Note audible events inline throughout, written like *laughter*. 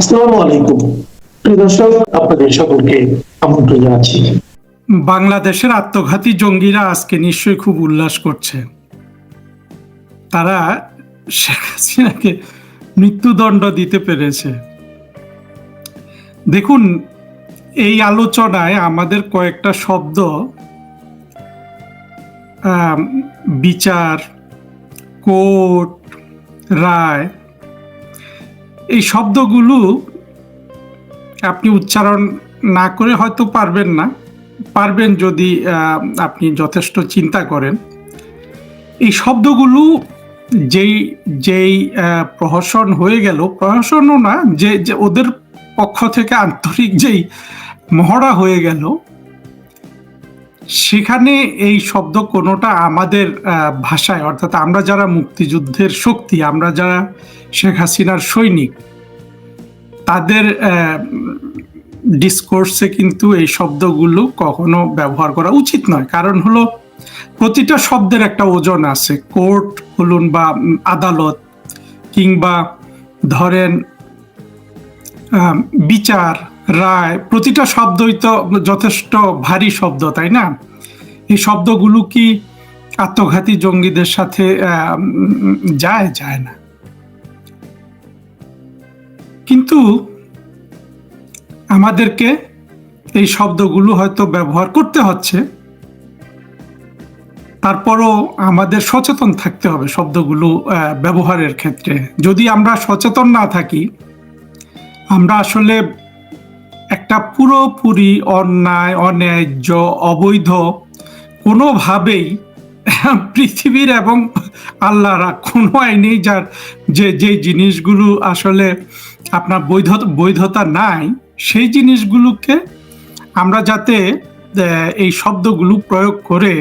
আসসালামু আলাইকুম। প্রিয় দর্শক, আপনাদের সকলকে আমন্ত্রণ জানাচ্ছি। বাংলাদেশের আত্মঘাতী জঙ্গিরা আজকে নিশ্চয়ই খুব উল্লাস করছে। তারা শেখ হাসিনাকে মৃত্যুদণ্ড দিতে পেরেছে। দেখুন, এই আলোচনায় আমাদের কয়েকটা শব্দ বিচার, কোর্ট, রায় এই শব্দগুলো আপনি উচ্চারণ না করে হয়তো পারবেন না। পারবেন যদি আপনি যথেষ্ট চিন্তা করেন। এই শব্দগুলো যেই যেই প্রহসন হয়ে গেল, প্রহসনও না যে ওদের পক্ষ থেকে আন্তরিক যেই মহড়া হয়ে গেল সেখানে এই শব্দ কোনোটা আমাদের ভাষায়, অর্থাৎ আমরা যারা মুক্তিযুদ্ধের শক্তি, আমরা যারা শেখ হাসিনার সৈনিক, তাদের ডিসকোর্সে কিন্তু এই শব্দগুলো কখনো ব্যবহার করা উচিত নয়। কারণ হলো, প্রতিটা শব্দের একটা ওজন আছে। কোর্ট বলুন বা আদালত কিংবা ধরেন বিচার রায়, প্রতিটা শব্দই তো যথেষ্ট ভারী শব্দ, তাই না? এই শব্দগুলো কি আত্মঘাতী জঙ্গিদের সাথে যায়? যায় না। কিন্তু আমাদেরকে এই শব্দগুলো হয়তো ব্যবহার করতে হচ্ছে। তারপরও আমাদের সচেতন থাকতে হবে শব্দগুলো ব্যবহারের ক্ষেত্রে। যদি আমরা সচেতন না থাকি, আমরা আসলে একটা পুরোপুরি অন্যায়, অন্যায্য, অবৈধ কোনোভাবেই *laughs* পৃথিবীর এবং আল্লাহর কোনো আইনেই যার যে যে জিনিসগুলো আসলে আপনার বৈধ বৈধতা নাই, সেই জিনিসগুলোকে আমরা যাতে এই শব্দগুলো প্রয়োগ করে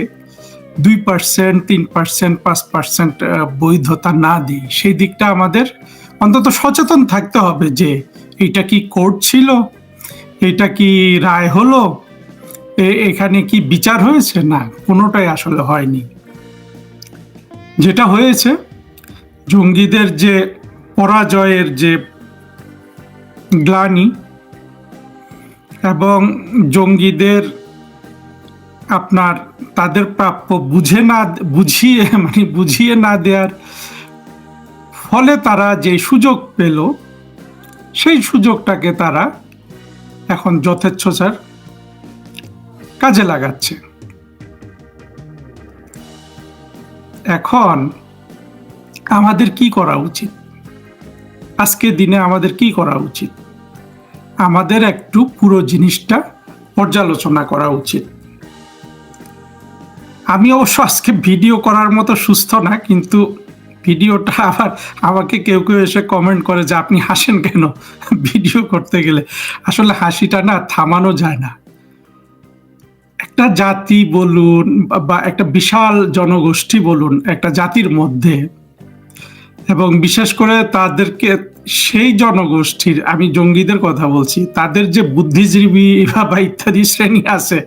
দুই পার্সেন্ট, তিন পার্সেন্ট, পাঁচ পার্সেন্ট বৈধতা না দিই, সেই দিকটা আমাদের অন্তত সচেতন থাকতে হবে যে, এটা কি কোর্ট ছিল? এটা কি রায় হলো? এখানে কি বিচার হয়েছে? না, কোনোটাই আসলে হয়নি। যেটা হয়েছে, জঙ্গিদের যে পরাজয়ের যে গ্লানি এবং জঙ্গিদের আপনার তাদের প্রাপ্য বুঝে না, বুঝিয়ে *laughs* মানে বুঝিয়ে না দেওয়ার ফলে তারা যে সুযোগ পেল, সেই সুযোগটাকে তারা এখন যথেচ্ছার কাজে লাগাচ্ছে। এখন আমাদের কি করা উচিত? আজকের দিনে আমাদের কি করা উচিত? আমাদের একটু পুরো জিনিসটা পর্যালোচনা করা উচিত। আমি অবশ্য আজকে ভিডিও করার মতো সুস্থ না, কিন্তু ভিডিওটা আবার আমাকে কেউ কেউ এসে কমেন্ট করে যে আপনি হাসেন কেন? ভিডিও করতে গেলে। আসলে হাসিটা না থামানো যায় না। একটা জাতি বলুন বা- একটা বিশাল জনগোষ্ঠী বলুন, একটা জাতির মধ্যে এবং বিশেষ করে তাদেরকে সেই জনগোষ্ঠীর, আমি জঙ্গিদের কথা বলছি, তাদের যে বুদ্ধিজীবী বা ইত্যাদি শ্রেণি আছে,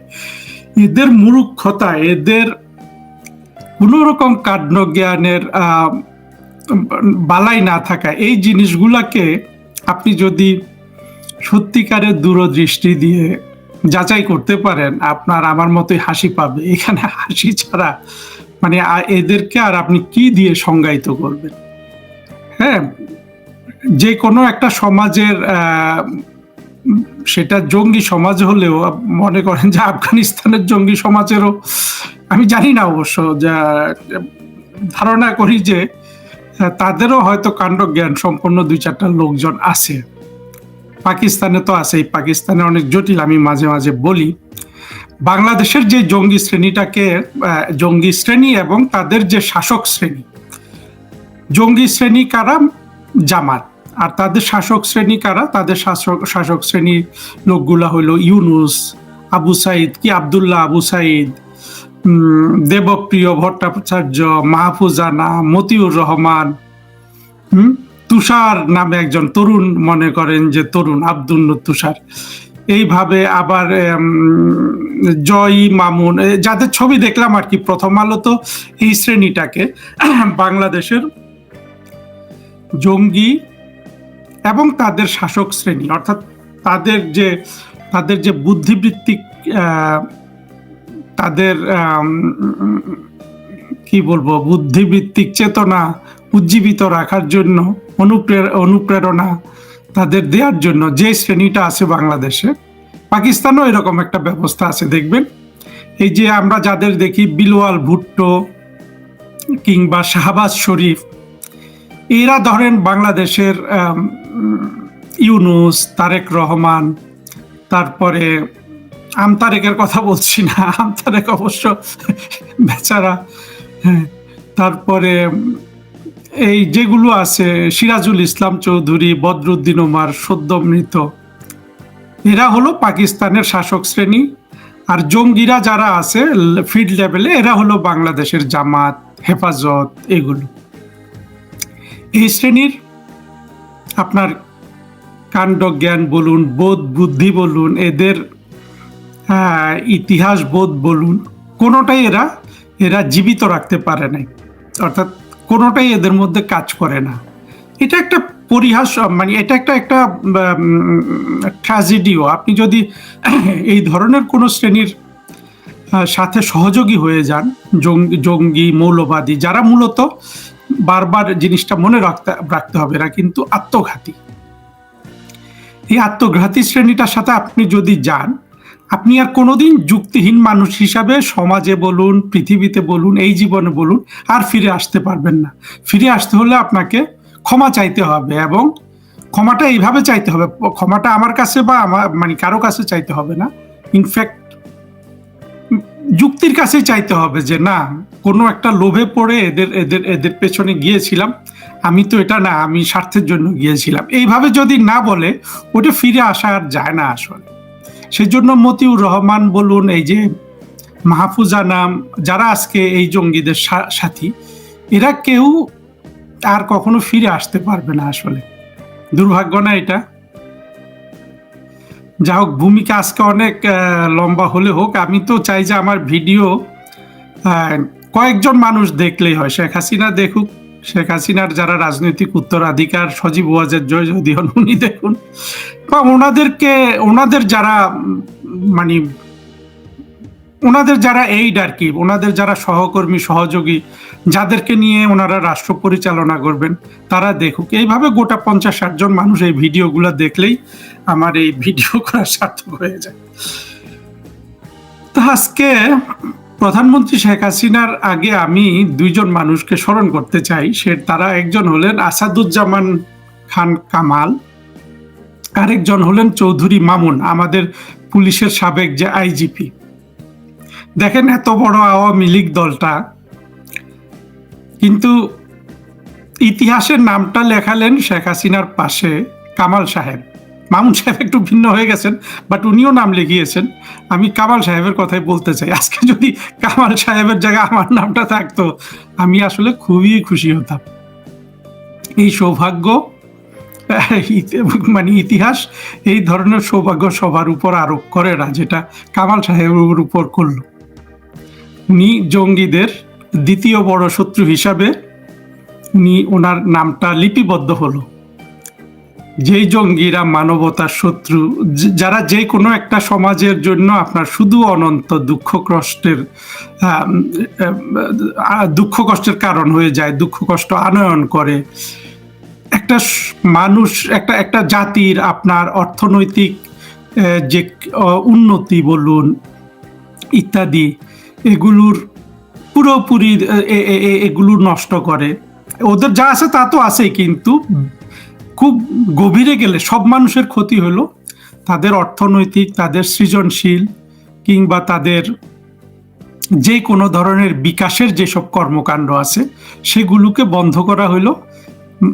এদের মূর্খতা এদের কোনো রকম কাণ্ড জ্ঞানের বালাই না থাকা এই জিনিসগুলাকে আপনি যদি সত্যিকারের দূরদৃষ্টি দিয়ে যাচাই করতে পারেন, আপনার আমার মতোই হাসি পাবে। এখানে হাসি ছাড়া মানে এদেরকে আর আপনি কি দিয়ে সংজ্ঞায়িত করবেন? হ্যাঁ যে কোনো একটা সমাজের সেটা জঙ্গি সমাজ হলেও মনে করেন যে আফগানিস্তানের জঙ্গি সমাজেরও, আমি জানি না অবশ্য যা, ধারণা করি যে তাদেরও হয়তো কাণ্ডজ্ঞান সম্পন্ন দুই চারটা লোকজন আছে। পাকিস্তানে তো আছেই, পাকিস্তানে অনেক জটিল, আমি মাঝে মাঝে বলি। বাংলাদেশের যে জঙ্গি শ্রেণীটাকে জঙ্গি শ্রেণি এবং তাদের যে শাসক শ্রেণি, জঙ্গি শ্রেণি কারা? জামাত। আর তাদের শাসক শ্রেণি কারা? তাদের শাসক শাসক শ্রেণির লোকগুলা হলো ইউনুস, আবু সাইদ, কি আবদুল্লাহ আবু সাইদ দেবপ্রিয় ভট্টাচার্য, মাহফুজানা, মতিউর রহমান, হুম? তুষার নামে একজন তরুণ মনে করেন যে তরুণ, আব্দুল তুষার। এইভাবে আবার জয় মামুন যাদের ছবি দেখলাম আর কি প্রথম আলো তো এই শ্রেণীটাকে, বাংলাদেশের জঙ্গি এবং তাদের শাসক শ্রেণি, অর্থাৎ তাদের যে তাদের যে বুদ্ধিবৃত্তিক তাদের কি বলব, বুদ্ধিবৃত্তিক চেতনা উজ্জীবিত রাখার জন্য অনুপ্রে- অনুপ্রেরণা তাদের দেওয়ার জন্য যে শ্রেণীটা আছে বাংলাদেশে, পাকিস্তানও এরকম একটা ব্যবস্থা আছে, দেখবেন? এই যে আমরা যাদের দেখি বিলওয়াল ভুট্টো কিংবা শাহবাজ শরীফ এরা ধরেন বাংলাদেশের ইউনুস, তারেক রহমান, তারপরে আমতারেকের কথা বলছি না আমতারেক অবশ্য বেচারা হ্যাঁ তারপরে এই যেগুলো আছে, সিরাজুল ইসলাম চৌধুরী, বদরুদ্দিন ওমার, সদ্য মৃত, এরা হলো পাকিস্তানের শাসক শ্রেণি। আর জঙ্গিরা যারা আছে ফিল্ড লেভেলে এরা হলো বাংলাদেশের জামাত, হেফাজত, এগুলো। এই শ্রেণির আপনার কাণ্ড জ্ঞান বলুন বোধ বুদ্ধি বলুন, এদের ইতিহাস বোধ বলুন, কোনোটাই এরা এরা জীবিত রাখতে পারে নাই। অর্থাৎ কোনোটাই এদের মধ্যে কাজ করে না। এটা একটা পরিহাস মানে এটা একটা একটা ট্র্যাজেডিও। আপনি যদি এই ধরনের কোনো শ্রেণির সাথে সহযোগী হয়ে যান জঙ্গি, মৌলবাদী, যারা মূলত বারবার জিনিসটা মনে রাখতে রাখতে হবে, এরা কিন্তু আত্মঘাতী। এই আত্মঘাতী শ্রেণীটার সাথে আপনি যদি যান, আপনি আর কোনোদিন যুক্তিহীন মানুষ হিসাবে সমাজে বলুন, পৃথিবীতে বলুন, এই জীবনে বলুন, আর ফিরে আসতে পারবেন না। ফিরে আসতে হলে আপনাকে ক্ষমা চাইতে হবে এবং ক্ষমাটা এইভাবে চাইতে হবে, ক্ষমাটা আমার কাছে বা আমার মানে কারও কাছে চাইতে হবে না। ইনফ্যাক্ট যুক্তির কাছে চাইতে হবে যে, না, কোনো একটা লোভে পড়ে এদের এদের এদের পেছনে গিয়েছিলাম। আমি তো এটা না, আমি স্বার্থের জন্য গিয়েছিলাম। এইভাবে যদি না বলে, ওটা ফিরে আসা আর যায় না আসলে। সেজন্য মতিউর রহমান বলুন, এই যে মাহফুজা নাম, যারা আজকে এই জঙ্গিদের সাথী, এরা কেউ আর কখনো ফিরে আসতে পারবে না আসলে। দুর্ভাগ্য না এটা। যা হোক, ভূমিকা আজকে অনেক লম্বা হলে হোক। আমি তো চাই যে আমার ভিডিও কয়েকজন মানুষ দেখলেই হয়। শেখ হাসিনা দেখুক। শেখ হাসিনার যারা রাজনৈতিক উত্তরাধিকার, সজীব ওয়াজের জয় যদি হন *laughs* উনি দেখুন। বা ওনাদেরকে, ওনাদের যারা মানে ওনাদের যারা এইড আর কি, ওনাদের যারা সহকর্মী, সহযোগী, যাদেরকে নিয়ে ওনারা রাষ্ট্র পরিচালনা করবেন, তারা দেখুক। এইভাবে গোটা পঞ্চাশ ষাট জন মানুষ এই ভিডিওগুলো দেখলেই আমার এই ভিডিও করার সার্থক হয়ে যায়। তো আজকে প্রধানমন্ত্রী শেখ হাসিনার আগে আমি দুইজন মানুষকে স্মরণ করতে চাই। সে তারা একজন হলেন আসাদুজ্জামান খান কামাল, আরেকজন হলেন চৌধুরী মামুন, আমাদের পুলিশের সাবেক যে আইজিপি। দেখেন এত বড় আওয়ামী লীগ দলটা। কিন্তু ইতিহাসের নামটা লেখালেন শেখ হাসিনার পাশে কামাল সাহেব। মামুন সাহেব একটু ভিন্ন হয়ে গেছেন বাট উনিও নাম লিখিয়েছেন। আমি কামাল সাহেবের কথাই বলতে চাই। আজকে যদি কামাল সাহেবের জায়গায় আমার নামটা থাকতো, আমি আসলে খুবই খুশি হতাম। এই সৌভাগ্য মানে ইতিহাস, এই ধরনের সৌভাগ্য সবার উপর আরোপ করে না, যেটা কামাল সাহেবের উপর করল। উনি জঙ্গিদের দ্বিতীয় বড় শত্রু হিসাবে, উনি ওনার নামটা লিপিবদ্ধ হলো। যেই জঙ্গিরা মানবতার শত্রু যারা যে কোনো একটা সমাজের জন্য আপনার শুধু অনন্ত দুঃখ কষ্টের দুঃখ কষ্টের কারণ হয়ে যায় দুঃখ কষ্ট আনয়ন করে। একটা মানুষ, একটা একটা জাতির আপনার অর্থনৈতিক যে উন্নতি বলুন ইত্যাদি, এগুলোর পুরোপুরি এগুলো নষ্ট করে। ওদের যা আছে তা তো আছেই, কিন্তু খুব গভীরে গেলে সব মানুষের ক্ষতি হলো। তাদের অর্থনৈতিক, তাদের সৃজনশীল কিংবা তাদের যে কোনো ধরনের বিকাশের যেসব কর্মকাণ্ড আছে, সেগুলোকে বন্ধ করা হলো।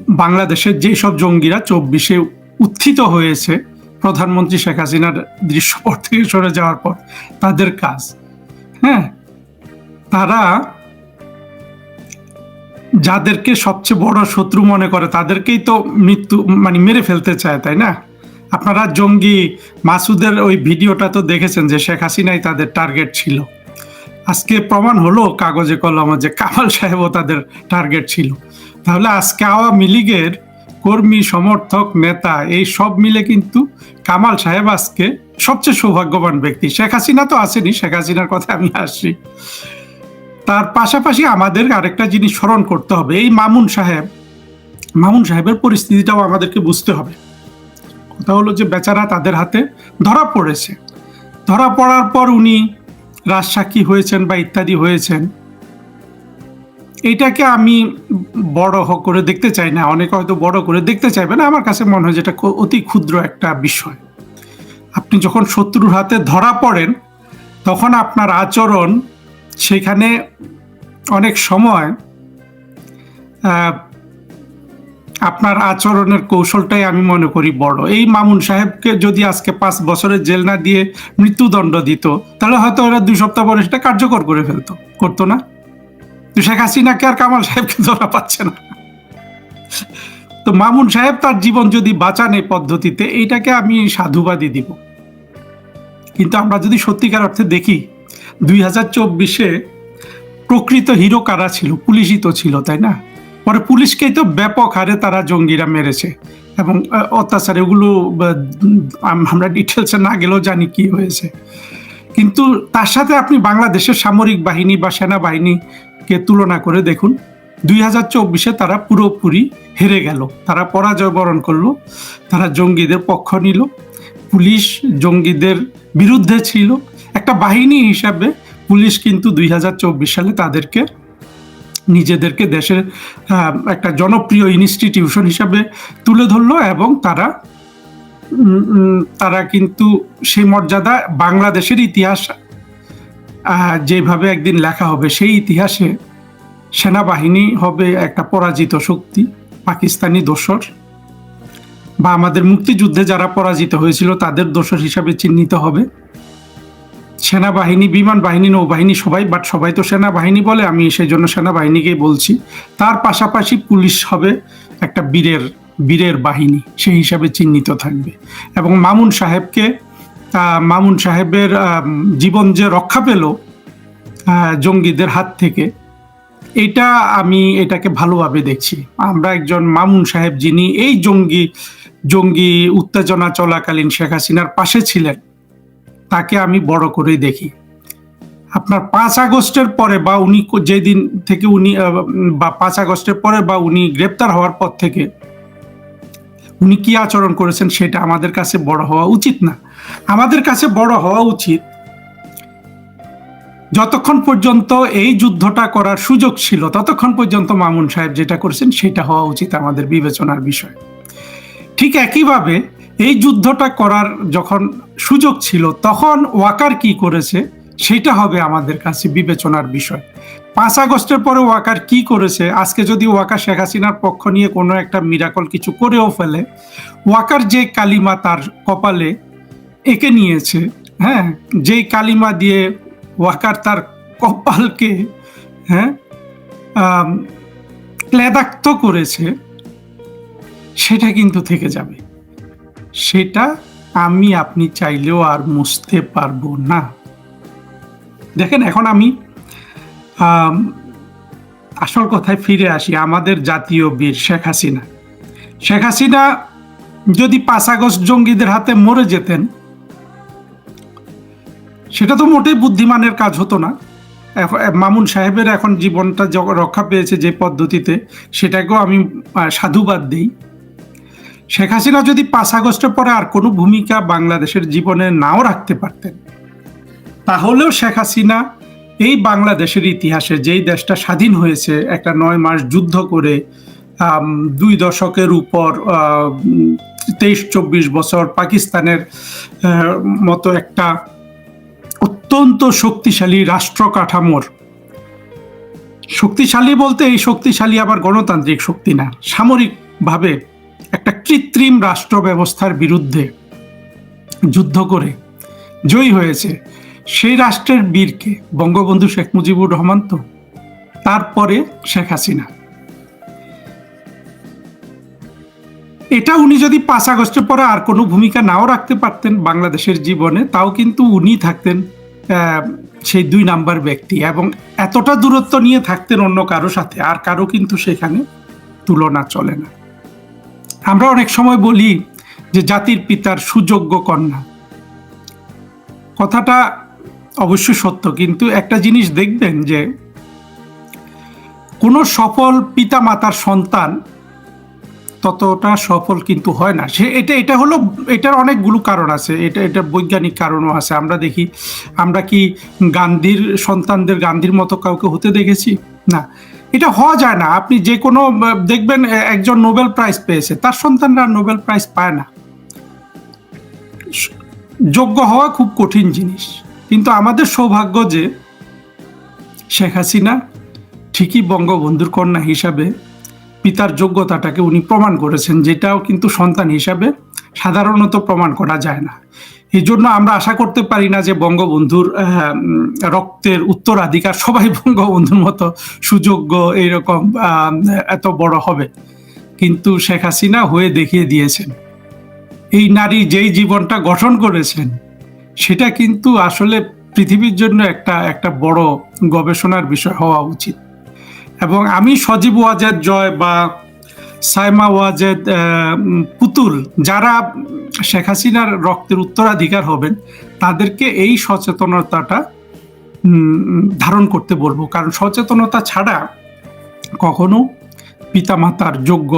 বাংলাদেশের যেসব জঙ্গিরা চব্বিশে উত্থিত হয়েছে, প্রধানমন্ত্রী শেখ হাসিনার দৃশ্যপট থেকে সরে যাওয়ার পর তাদের কাজ হ্যাঁ? তারা যাদেরকে সবচেয়ে বড় শত্রু মনে করে, তাদেরকেই তো মৃত্যু মানে মেরে ফেলতে চায়, তাই না? আপনারা জঙ্গি মাসুদের ওই ভিডিওটা তো দেখেছেন যে শেখ হাসিনাই তাদের টার্গেট ছিল। আজকে প্রমাণ হলো কাগজে কলমে যে কামাল সাহেবও তাদের টার্গেট ছিল। তাহলে আজকে আওয়ামী লীগের কর্মী, সমর্থক, নেতা, এই সব মিলে কিন্তু কামাল সাহেব আজকে সবচেয়ে সৌভাগ্যবান ব্যক্তি। শেখ হাসিনা তো আসেনি, শেখ হাসিনার কথা আমি আসছি। তার পাশাপাশি আমাদের আরেকটা জিনিস স্মরণ করতে হবে, এই মামুন সাহেব, মামুন সাহেবের পরিস্থিতিটাও আমাদেরকে বুঝতে হবে। কথা হলো যে বেচারা তাদের হাতে ধরা পড়েছে। ধরা পড়ার পর উনি রাজসাক্ষী হয়েছেন বা ইত্যাদি হয়েছেন। এইটাকে আমি বড় করে দেখতে চাই না, অনেকে হয়তো বড় করে দেখতে চাইবে না, আমার কাছে মনে হয় যেটা অতি ক্ষুদ্র একটা বিষয়। আপনি যখন শত্রুর হাতে ধরা পড়েন, তখন আপনার আচরণ সেখানে অনেক সময় আপনার আচরণের কৌশলটাই আমি মনে করি বড়। এই মামুন সাহেবকে যদি আজকে পাঁচ বছরের জেল না দিয়ে মৃত্যুদণ্ড দিত, তাহলে হয়তো ওরা দুই সপ্তাহ পরে সেটা কার্যকর করে ফেলতো। করতো না। তো শেখ হাসিনাকে আর কামাল সাহেবকে ধরা পাচ্ছে না। তো মামুন সাহেব তার জীবন যদি বাঁচান এই পদ্ধতিতে, এইটাকে আমি সাধুবাদী দিব। কিন্তু আমরা যদি সত্যিকার অর্থে দেখি দুই হাজার চব্বিশে প্রকৃত হিরো কারা ছিল? পুলিশই তো ছিল, তাই না? পরে পুলিশকেই তো ব্যাপক হারে তারা জঙ্গিরা মেরেছে। এবং অত্যাচার, এগুলো আমরা ডিটেলসে না গেলেও জানি কি হয়েছে। কিন্তু তার সাথে আপনি বাংলাদেশের সামরিক বাহিনী বা সেনাবাহিনীকে তুলনা করে দেখুন, দুই হাজার চব্বিশে তারা পুরোপুরি হেরে গেল। তারা পরাজয় বরণ করল, তারা জঙ্গিদের পক্ষ নিল, পুলিশ জঙ্গিদের বিরুদ্ধে ছিল একটা বাহিনী হিসাবে পুলিশ কিন্তু দুই হাজার চব্বিশ সালে তাদেরকে, নিজেদেরকে দেশের একটা জনপ্রিয় ইনস্টিটিউশন হিসাবে তুলে ধরলো এবং তারা তারা কিন্তু সেই মর্যাদা বাংলাদেশের ইতিহাস যেভাবে একদিন লেখা হবে সেই ইতিহাসে সেনাবাহিনী হবে একটা পরাজিত শক্তি, পাকিস্তানি দোসর। বা আমাদের মুক্তিযুদ্ধে যারা পরাজিত হয়েছিল তাদের দোসর হিসাবে চিহ্নিত হবে। সেনাবাহিনী, বিমান বাহিনী, নৌবাহিনী সবাই বাট সবাই তো সেনাবাহিনী বলে, আমি সেই জন্য সেনাবাহিনীকেই বলছি। তার পাশাপাশি পুলিশ হবে একটা বীরের বীরের বাহিনী, সেই হিসাবে চিহ্নিত থাকবে। এবং মামুন সাহেবকে মামুন সাহেবের জীবন যে রক্ষা পেল জঙ্গিদের হাত থেকে, এটা আমি এটাকে ভালোভাবে দেখছি। আমরা একজন মামুন সাহেব যিনি এই জঙ্গি জঙ্গি উত্তেজনা চলাকালীন শেখ হাসিনার পাশে ছিলেন তাকে আমি বড় করেই দেখি। আপনার পাঁচ আগস্টের পরে বা উনি যেদিন থেকে উনি বা পাঁচ আগস্টের পরে বা উনি গ্রেপ্তার হওয়ার পর থেকে উনি কি আচরণ করেছেন সেটা আমাদের কাছে বড় হওয়া উচিত না। আমাদের কাছে বড় হওয়া উচিত যতক্ষণ পর্যন্ত এই যুদ্ধটা করার সুযোগ ছিল, ততক্ষণ পর্যন্ত মামুন সাহেব যেটা করেছেন সেটা হওয়া উচিত আমাদের বিবেচনার বিষয়। ঠিক একইভাবে এই যুদ্ধটা করার যখন সুযোগ ছিল, তখন ওয়াকার কি করেছে? সেটা হবে আমাদের কাছে বিবেচনার বিষয়। পাঁচ আগস্টের পরে ওয়াকার কি করেছে? আজকে যদি ওয়াকার শেখ হাসিনার পক্ষ নিয়ে কোনো একটা মিরাকল কিছু করেও ফেলে, ওয়াকার যে কালিমা তার কপালে এঁকে নিয়েছে হ্যাঁ? যেই কালিমা দিয়ে ওয়াকার তার কপালকে হ্যাঁ? ক্লেদাক্ত করেছে, সেটা কিন্তু থেকে যাবে। সেটা আমি আপনি চাইলেও আর মুছতে পারব না। দেখেন, এখন আমি আসল কথায় ফিরে আসি আমাদের জাতীয় বীর শেখ হাসিনা। শেখ হাসিনা যদি পাঁচ আগস্ট জঙ্গিদের হাতে মরে যেতেন, সেটা তো মোটেই বুদ্ধিমানের কাজ হতো না। মামুন সাহেবের এখন জীবনটা রক্ষা পেয়েছে যে পদ্ধতিতে, সেটাকেও আমি সাধুবাদ দিই। শেখ হাসিনা যদি পাঁচ আগস্টের পরে আর কোনো ভূমিকা বাংলাদেশের জীবনে নাও রাখতে পারতেন, তাহলেও শেখ হাসিনা এই বাংলাদেশের ইতিহাসে যেই দেশটা স্বাধীন হয়েছে, একটা নয় মাস যুদ্ধ করে দুই দশকের উপর তেইশ চব্বিশ বছর পাকিস্তানের মতো একটা অত্যন্ত শক্তিশালী রাষ্ট্র কাঠামোর। শক্তিশালী বলতে এই শক্তিশালী আবার গণতান্ত্রিক শক্তি না, সামরিকভাবে একটা কৃত্রিম রাষ্ট্র ব্যবস্থার বিরুদ্ধে যুদ্ধ করে জয়ী হয়েছে সেই রাষ্ট্রের বীরকে বঙ্গবন্ধু শেখ মুজিবুর রহমান তো, তারপরে শেখ হাসিনা। এটা উনি যদি পাঁচ আগস্টের পরে আর কোনো ভূমিকা নাও রাখতে পারতেন বাংলাদেশের জীবনে, তাও কিন্তু উনি থাকতেন সেই দুই নাম্বার ব্যক্তি এবং এতটা দূরত্ব নিয়ে থাকতেন অন্য কারও সাথে, আর কারও কিন্তু সেখানে তুলনা চলে না। আমরা অনেক সময় বলি যে জাতির পিতার সুযোগ্য কন্যা। কথাটা অবশ্যই সত্য, কিন্তু একটা জিনিস দেখবেন যে কোনো সফল পিতা মাতার সন্তান ততটা সফল কিন্তু হয় না। সে এটা এটা হলো, এটার অনেকগুলো কারণ আছে, এটা এটা বৈজ্ঞানিক কারণও আছে। আমরা দেখি, আমরা কি গান্ধীর সন্তানদের গান্ধীর মতো কাউকে হতে দেখেছি? না। এটা হওয়া যায় না। আপনি যে কোনো দেখবেন একজন নোবেল প্রাইজ পেয়েছে, তার সন্তানরা নোবেল প্রাইজ পায় না। যোগ্য হওয়া খুব কঠিন জিনিস। কিন্তু আমাদের সৌভাগ্য যে, শেখ হাসিনা ঠিকই বঙ্গবন্ধুর কন্যা হিসাবে পিতার যোগ্যতাটাকে উনি প্রমাণ করেছেন, যেটাও কিন্তু সন্তান হিসাবে সাধারণত প্রমাণ করা যায় না। এই জন্য আমরা আশা করতে পারি না যে বঙ্গবন্ধুর রক্তের উত্তরাধিকার সবাই বঙ্গবন্ধুর মতো সুযোগ্য এইরকম এত বড় হবে। কিন্তু শেখ হাসিনা হয়ে দেখিয়ে দিয়েছেন। এই নারী যেই জীবনটা গঠন করেছেন, সেটা কিন্তু আসলে পৃথিবীর জন্য একটা একটা বড় গবেষণার বিষয় হওয়া উচিত। এবং আমি সজীব ওয়াজেদ জয় বা সাইমা ওয়াজেদ পুতুল, যারা শেখ হাসিনার রক্তের উত্তরাধিকার হবেন, তাদেরকে এই সচেতনতাটা ধারণ করতে বলব। কারণ সচেতনতা ছাড়া কখনো পিতামাতার যোগ্য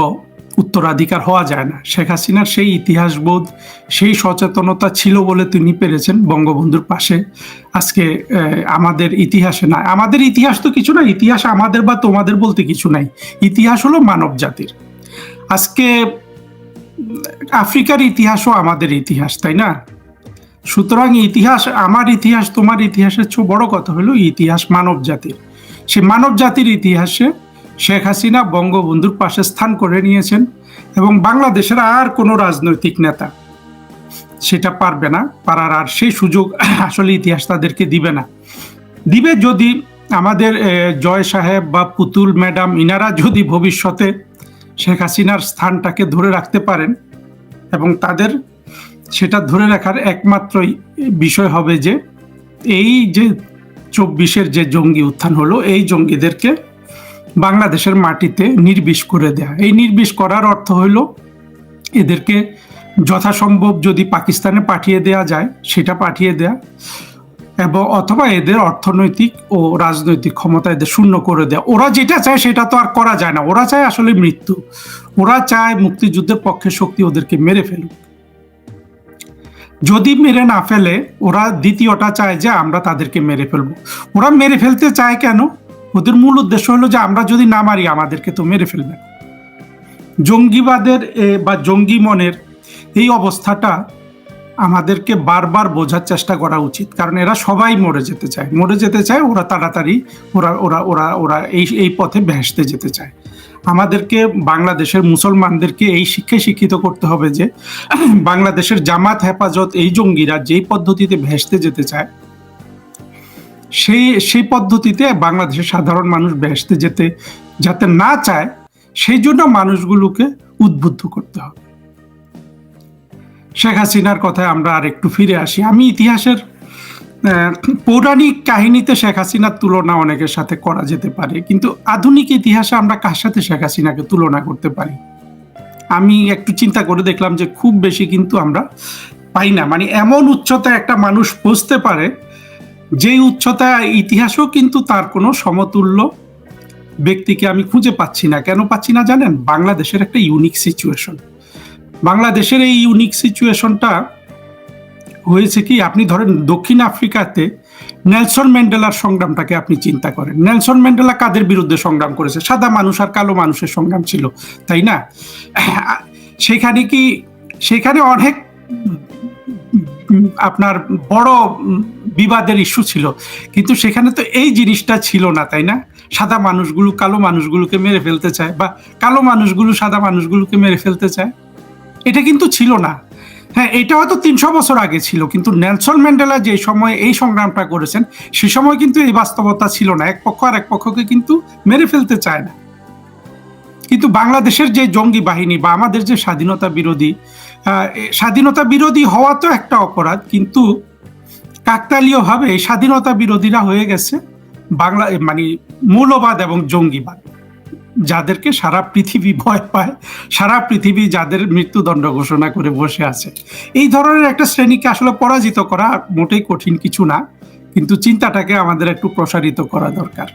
উত্তরাধিকার হওয়া যায় না। শেখ হাসিনার সেই ইতিহাসবোধ, সেই সচেতনতা ছিল বলে তিনি পেরেছেন বঙ্গবন্ধুর পাশে। আজকে আমাদের ইতিহাসে না আমাদের ইতিহাস তো কিছু না, ইতিহাস আমাদের বা তোমাদের বলতে কিছু নাই। ইতিহাস হলো মানব জাতির আজকে আফ্রিকার ইতিহাসও আমাদের ইতিহাস, তাই না? সুতরাং ইতিহাস আমার ইতিহাস, তোমার ইতিহাসের চেয়ে বড় কথা হলো ইতিহাস মানব জাতির। সে মানব জাতির ইতিহাসে শেখ হাসিনা বঙ্গবন্ধুর পাশে স্থান করে নিয়েছেন এবং বাংলাদেশের আর কোনো রাজনৈতিক নেতা সেটা পারবে না, পারার আর সেই সুযোগ আসলে ইতিহাস তাদেরকে দিবে না। দিবে যদি আমাদের জয় সাহেব বা পুতুল ম্যাডাম, ইনারা যদি ভবিষ্যতে শেখ হাসিনার স্থানটাকে ধরে রাখতে পারেন এবং তাদের সেটা ধরে রাখার একমাত্রই বিষয় হবে যে এই যে চব্বিশের যে জঙ্গি উত্থান হলো, এই জঙ্গিদেরকে বাংলাদেশের মাটিতে নির্বিষ করে দেয়া। এই নির্বিষ করার অর্থ হইল এদেরকে যথাসম্ভব যদি পাকিস্তানে পাঠিয়ে দেয়া যায়, সেটা পাঠিয়ে দেয়া। এবং অথবা এদের অর্থনৈতিক ও রাজনৈতিক ক্ষমতা এদের শূন্য করে দেয়। ওরা যেটা চায় সেটা তো আর করা যায় না। ওরা চায় আসলে মৃত্যু। ওরা চায় মুক্তিযুদ্ধের পক্ষে শক্তি ওদেরকে মেরে ফেলুক। যদি মেরে না ফেলে, ওরা দ্বিতীয়টা চায় যে আমরা তাদেরকে মেরে ফেলব। ওরা মেরে ফেলতে চায় কেন? ওদের মূল উদ্দেশ্য হলো যে আমরা যদি না মারি, আমাদেরকে তো মেরে ফেলবে। জঙ্গিবাদের বা জঙ্গি মনের এই অবস্থাটা আমাদেরকে বারবার বোঝার চেষ্টা করা উচিত। কারণ এরা সবাই মরে যেতে চায়। মরে যেতে চায়, ওরা তাড়াতাড়ি, ওরা ওরা ওরা ওরা এই এই পথে ভেসতে যেতে চায়। আমাদেরকে বাংলাদেশের মুসলমানদেরকে এই শিক্ষায় শিক্ষিত করতে হবে যে, বাংলাদেশের জামাত হেফাজত, এই জঙ্গিরা যেই পদ্ধতিতে ভেসতে যেতে চায়, সেই সেই পদ্ধতিতে বাংলাদেশের সাধারণ মানুষ ভেসতে যেতে, যাতে না চায়, সেই জন্য মানুষগুলোকে উদ্বুদ্ধ করতে হবে। শেখ হাসিনার কথায় আমরা আর একটু ফিরে আসি। আমি ইতিহাসের পৌরাণিক কাহিনীতে শেখ হাসিনার তুলনা অনেকের সাথে করা যেতে পারে, কিন্তু আধুনিক ইতিহাসে আমরা কার সাথে শেখ হাসিনাকে তুলনা করতে পারি? আমি একটু চিন্তা করে দেখলাম যে খুব বেশি কিন্তু আমরা পাই না। মানে এমন উচ্চতায় একটা মানুষ পৌঁছতে পারে, যেই উচ্চতায় ইতিহাসও কিন্তু তার কোনো সমতুল্য ব্যক্তিকে আমি খুঁজে পাচ্ছি না। কেন পাচ্ছি না জানেন? বাংলাদেশের একটা ইউনিক সিচুয়েশন বাংলাদেশের এই ইউনিক সিচুয়েশনটা হয়েছে কি, আপনি ধরেন দক্ষিণ আফ্রিকাতে নেলসন ম্যান্ডেলার সংগ্রামটাকে আপনি চিন্তা করেন। নেলসন ম্যান্ডেলা কাদের বিরুদ্ধে সংগ্রাম করেছে? সাদা মানুষ আর কালো মানুষের সংগ্রাম ছিল, তাই না? সেখানে কি, সেখানে অনেক আপনার বড় বিবাদের ইস্যু ছিল, কিন্তু সেখানে তো এই জিনিসটা ছিল না, তাই না? সাদা মানুষগুলো কালো মানুষগুলোকে মেরে ফেলতে চায়, বা কালো মানুষগুলো সাদা মানুষগুলোকে মেরে ফেলতে চায়। এটা কিন্তু ছিল না। হ্যাঁ এটা হয়তো তিনশো বছর আগে ছিল, কিন্তু নেলসন ম্যান্ডেলা যে সময় এই সংগ্রামটা করেছেন, সে সময় কিন্তু এই বাস্তবতা ছিল না। এক পক্ষ আর এক পক্ষকে কিন্তু মেরে ফেলতে চায় না। কিন্তু বাংলাদেশের যে জঙ্গি বাহিনী বা আমাদের যে স্বাধীনতা বিরোধী স্বাধীনতা বিরোধী হওয়া তো একটা অপরাধ, কিন্তু কাকতালীয় ভাবে স্বাধীনতা বিরোধীরা হয়ে গেছে বাংলা মানে মৌলবাদ এবং জঙ্গিবাদ। যাদেরকে সারা পৃথিবী ভয় পায়, সারা পৃথিবী যাদের মৃত্যুদণ্ড ঘোষণা করে বসে আছে। এই ধরনের একটা শ্রেণীকে আসলে পরাজিত করা মোটেই কঠিন কিছু না, কিন্তু চিন্তাটাকে আমাদের একটু প্রসারিত করা দরকার।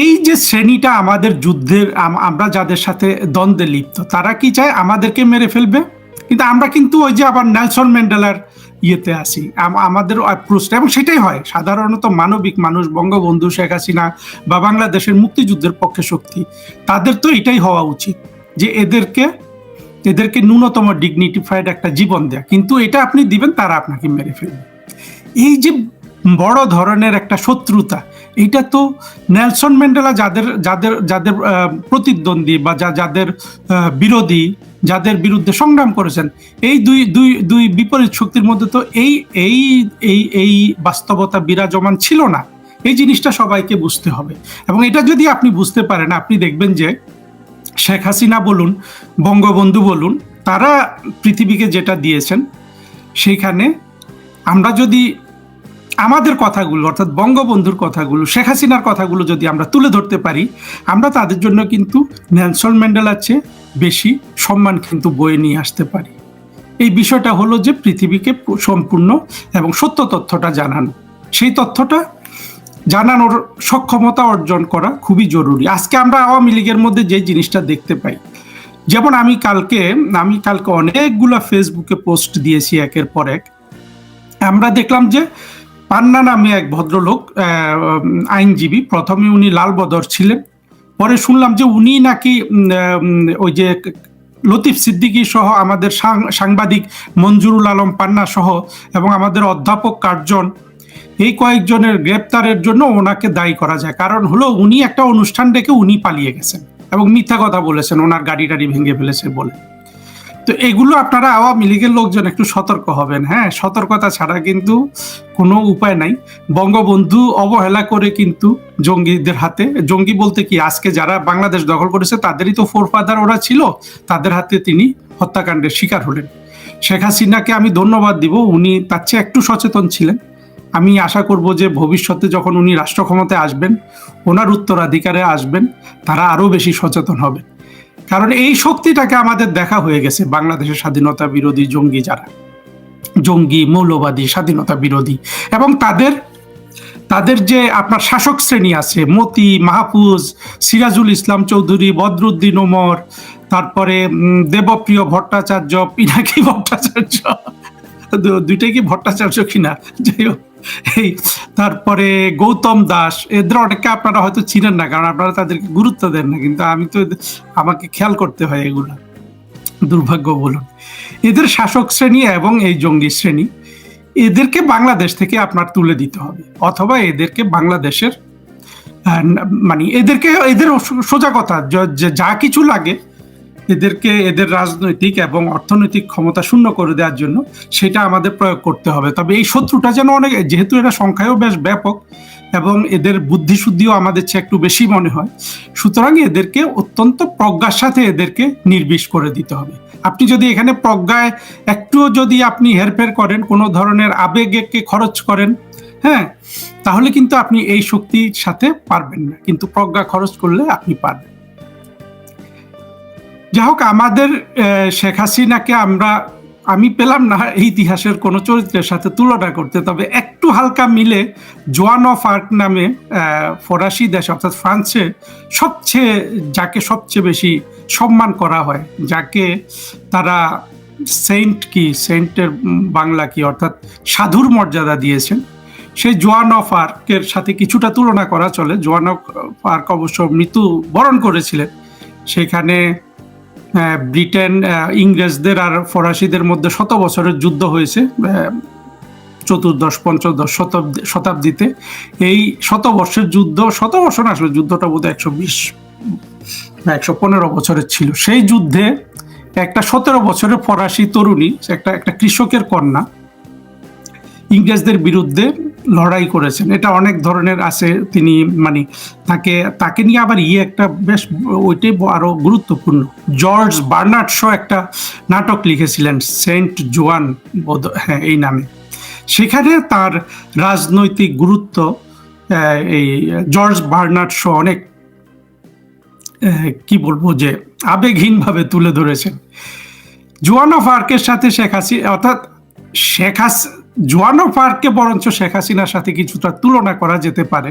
এই যে শ্রেণীটা আমাদের যুদ্ধের আমরা যাদের সাথে দ্বন্দ্বে লিপ্ত, তারা কি চায় আমাদেরকে মেরে ফেলবে? কিন্তু আমরা কিন্তু ওই যে আবার নেলসন ম্যান্ডেলার ইয়েতে আসি আম- আমাদের প্রশ্ন এবং সেটাই হয়। সাধারণত মানবিক মানুষ, বঙ্গবন্ধু শেখ হাসিনা বা বাংলাদেশের মুক্তিযুদ্ধের পক্ষে শক্তি, তাদের তো এটাই হওয়া উচিত যে এদেরকে এদেরকে ন্যূনতম ডিগনিটিফাইড একটা জীবন দেয়া। কিন্তু এটা আপনি দিবেন, তারা আপনাকে মেরে ফেলবে। এই যে বড় ধরনের একটা শত্রুতা, এটা তো নেলসন ম্যান্ডেলা যাদের যাদের যাদের প্রতিদ্বন্দ্বী বা যা, যাদের বিরোধী যাদের বিরুদ্ধে সংগ্রাম করেছেন। এই দুই দুই দুই বিপরীত শক্তির মধ্যে তো এই এই এই এই বাস্তবতা বিরাজমান ছিল না। এই জিনিসটা সবাইকে বুঝতে হবে। এবং এটা যদি আপনি বুঝতে পারেন, আপনি দেখবেন যে শেখ হাসিনা বলুন, বঙ্গবন্ধু বলুন, তারা পৃথিবীকে যেটা দিয়েছেন সেইখানে আমরা যদি আমাদের কথাগুলো, অর্থাৎ বঙ্গবন্ধুর কথাগুলো, শেখ হাসিনার কথাগুলো যদি আমরা তুলে ধরতে পারি, আমরা তাদের জন্য কিন্তু নেলসন ম্যান্ডেলার চেয়ে বেশি সম্মান কিন্তু বয়ে নিয়ে আসতে পারি। এই বিষয়টা হলো যে পৃথিবীকে সম্পূর্ণ এবং সত্য তথ্যটা জানানো। সেই তথ্যটা জানানোর সক্ষমতা অর্জন করা খুবই জরুরি। আজকে আমরা আওয়ামী লীগের মধ্যে যে জিনিসটা দেখতে পাই, যেমন আমি কালকে আমি কালকে অনেকগুলা ফেসবুকে পোস্ট দিয়েছি একের পর এক। আমরা দেখলাম যে পান্না নামে এক ভদ্রলোক আইনজীবী। প্রথমে উনি লালবদর ছিলেন। পরে শুনলাম যে উনি নাকি ওই যে লতিফ সিদ্দিকী সহ আমাদের সাংবাদিক মঞ্জুরুল আলম পান্না সহ এবং আমাদের অধ্যাপক কার্জন, এই কয়েকজনের গ্রেপ্তারের জন্য ওনাকে দায়ী করা যায়। কারণ হলো উনি একটা অনুষ্ঠান ডেকে উনি পালিয়ে গেছেন এবং মিথ্যা কথা বলেছেন, ওনার গাড়ি টাড়ি ভেঙে ফেলেছে বলে। তো এগুলো আপনারা আওয়ামী লীগের লোকজন একটু সতর্ক হবেন হ্যাঁ? সতর্কতা ছাড়া কিন্তু কোনো উপায় নাই। বঙ্গবন্ধু অবহেলা করে কিন্তু জঙ্গিদের হাতে, জঙ্গি বলতে কি, আজকে যারা বাংলাদেশ দখল করেছে তাদেরই তো ফোর ফাদার ওরা ছিল, তাদের হাতে তিনি হত্যাকাণ্ডের শিকার হলেন। শেখ হাসিনাকে আমি ধন্যবাদ দিব, উনি তার চেয়ে একটু সচেতন ছিলেন। আমি আশা করব যে ভবিষ্যতে যখন উনি রাষ্ট্র ক্ষমতায় আসবেন, ওনার উত্তরাধিকারে আসবেন, তারা আরও বেশি সচেতন হবেন। কারণ এই শক্তিটাকে আমাদের দেখা হয়ে গেছে বাংলাদেশের স্বাধীনতা বিরোধী জঙ্গি যারা। জঙ্গি, মৌলবাদী, স্বাধীনতা বিরোধী এবং তাদের তাদের যে আপনার শাসক শ্রেণি আছে, মতি, মাহফুজ, সিরাজুল ইসলাম চৌধুরী, বদরুদ্দিন ওমর, তারপরে দেবপ্রিয় ভট্টাচার্য, পিনাকি ভট্টাচার্য দুইটাই কি ভট্টাচার্য কিনা? যাই হোক। এই, তারপরে গৌতম দাস এদের অনেককে আপনারা হয়তো চিনেন না, কারণ আপনারা তাদেরকে গুরুত্ব দেন না, কিন্তু আমি তো আমাকে খেয়াল করতে হয় এগুলো। দুর্ভাগ্য বলুন। এদের শাসক শ্রেণি এবং এই জঙ্গি শ্রেণি, এদেরকে বাংলাদেশ থেকে আপনার তুলে দিতে হবে, অথবা এদেরকে বাংলাদেশের মানে এদেরকে, এদের সোজা কথা যা কিছু লাগে এদেরকে, এদের রাজনৈতিক এবং অর্থনৈতিক ক্ষমতা শূন্য করে দেওয়ার জন্য সেটা আমাদের প্রয়োগ করতে হবে। তবে এই শত্রুটা যেন অনেক, যেহেতু এরা সংখ্যায়ও বেশ ব্যাপক এবং এদের বুদ্ধিশুদ্ধিও আমাদের চেয়ে একটু বেশি মনে হয়, সুতরাং এদেরকে অত্যন্ত প্রজ্ঞার সাথে এদেরকে নির্বিষ করে দিতে হবে। আপনি যদি এখানে প্রজ্ঞায় একটুও যদি আপনি হেরফের করেন, কোনো ধরনের আবেগকে খরচ করেন হ্যাঁ তাহলে কিন্তু আপনি এই শক্তির সাথে পারবেন না। কিন্তু প্রজ্ঞা খরচ করলে আপনি পারবেন যাই হোক আমাদের শেখ হাসিনাকে আমরা, আমি পেলাম না ইতিহাসের কোনো চরিত্রের সাথে তুলনা করতে, তবে একটু হালকা মিলে জোয়ান অফ আর্ক নামে ফরাসি দেশ, অর্থাৎ ফ্রান্সে সবচেয়ে, যাকে সবচেয়ে বেশি সম্মান করা হয়, যাকে তারা সেন্ট কি, সেন্টের বাংলা কি, অর্থাৎ সাধুর মর্যাদা দিয়েছেন, সেই জোয়ান অফ আর্কের সাথে কিছুটা তুলনা করা চলে। জোয়ান অফ আর্ক অবশ্য মৃত্যু বরণ করেছিলেন, সেখানে ব্রিটেন ইংরেজদের আর ফরাসিদের মধ্যে শত বছরের যুদ্ধ হয়েছে চতুর্দশ, পঞ্চদশ শতাব্দী, শতাব্দীতে। এই শত বর্ষের যুদ্ধ, শত বছর আসলে যুদ্ধটা বোধহয় একশো বিশ একশো পনেরো বছরের ছিল। সেই যুদ্ধে একটা সতেরো বছরের ফরাসি তরুণী, একটা একটা কৃষকের কন্যা, ইংরেজদের বিরুদ্ধে লড়াই করেছেন। এটা অনেক ধরনের আছে, তিনি মানে তাকে তাকে নিয়ে আবার ইয়ে একটা বেশ, ওইটাই ব- আরও গুরুত্বপূর্ণ। জর্জ বার্নার্ড শো একটা নাটক লিখেছিলেন, সেন্ট জোয়ান হ্যাঁ এই নামে। সেখানে তার রাজনৈতিক গুরুত্ব এই জর্জ বার্নার্ড শো অনেক কি বলব যে আবেগহীনভাবে তুলে ধরেছেন। জোয়ানো পার্কের সাথে শেখ হাসিনা অর্থাৎ শেখ হাস জোয়ানো পার্ককে বরঞ্চ শেখ হাসিনার সাথে কিছুটা তুলনা করা যেতে পারে।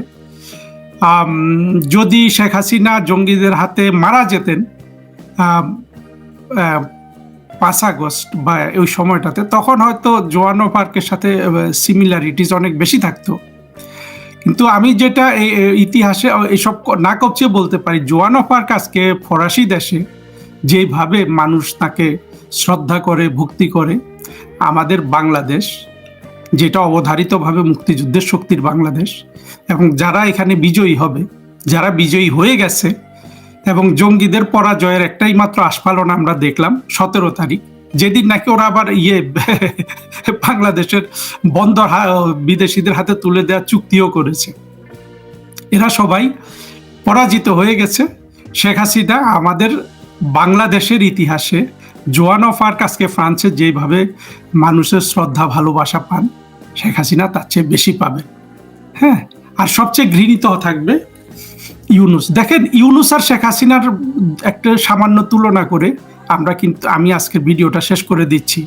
যদি শেখ হাসিনা জঙ্গিদের হাতে মারা যেতেন পাঁচ আগস্ট বা ওই সময়টাতে, তখন হয়তো জোয়ানো পার্কের সাথে সিমিলারিটিস অনেক বেশি থাকতো। কিন্তু আমি যেটা এই ইতিহাসে এইসব না কপচে বলতে পারি, জোয়ানো পার্ক আজকে ফরাসি দেশে যেভাবে মানুষ তাকে শ্রদ্ধা করে, ভক্তি করে, আমাদের বাংলাদেশ যেটা অবধারিতভাবে মুক্তিযুদ্ধের শক্তির বাংলাদেশ, এবং যারা এখানে বিজয়ী হবে, যারা বিজয়ী হয়ে গেছে, এবং জঙ্গিদের পরাজয়ের একটাই মাত্র আস্ফালন আমরা দেখলাম সতেরো তারিখ। যেদিন নাকি ওরা আবার ইয়ে *laughs* বাংলাদেশের বন্দর বিদেশিদের হাতে তুলে দেওয়ার চুক্তিও করেছে। এরা সবাই পরাজিত হয়ে গেছে। শেখ হাসিনা আমাদের বাংলাদেশের ইতিহাসে জোয়ানো পার্ক আজকে ফ্রান্সে যেভাবে মানুষের শ্রদ্ধা, ভালোবাসা পান, শেখ হাসিনা তার চেয়ে বেশি পাবে। হ্যাঁ আর সবচেয়ে ঘৃণিত থাকবে ইউনুস। দেখেন, ইউনুস আর শেখ হাসিনার একটা সামান্য তুলনা করে আমরা কিন্তু, আমি আজকের ভিডিওটা শেষ করে দিচ্ছি।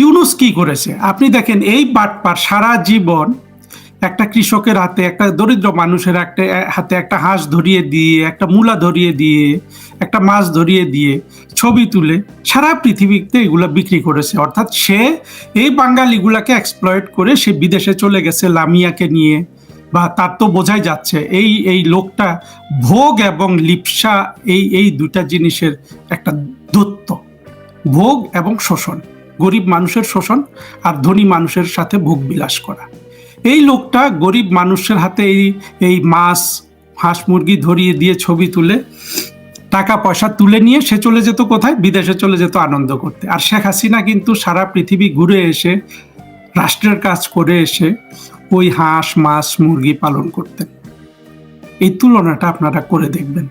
ইউনুস কি করেছে? আপনি দেখেন, এই বাটপার সারা জীবন একটা কৃষকের হাতে, একটা দরিদ্র মানুষের একটা হাতে একটা হাঁস ধরিয়ে দিয়ে, একটা মূলা ধরিয়ে দিয়ে, একটা মাছ ধরিয়ে দিয়ে ছবি তুলে সারা পৃথিবীতে এগুলো বিক্রি করেছে। অর্থাৎ সে এই বাঙালিগুলাকে এক্সপ্লয়েট করে সে বিদেশে চলে গেছে লামিয়াকে নিয়ে বা তার তো বোঝাই যাচ্ছে, এই এই লোকটা ভোগ এবং লিপসা এই এই দুটা জিনিসের একটা দত্ত ভোগ এবং শোষণ, গরিব মানুষের শোষণ আর ধনী মানুষের সাথে ভোগ বিলাস করা। এই লোকটা গরিব মানুষের হাতে এই এই মাছ, হাঁস মুরগি ধরিয়ে দিয়ে ছবি তুলে টাকা পয়সা তুলে নিয়ে সে চলে যেত কোথায়? বিদেশে চলে যেত আনন্দ করতে। আর শেখ হাসিনা কিন্তু সারা পৃথিবী ঘুরে এসে, রাষ্ট্রের কাজ করে এসে ওই হাঁস, মাছ, মুরগি পালন করতেন। এই তুলনাটা আপনারা করে দেখবেন।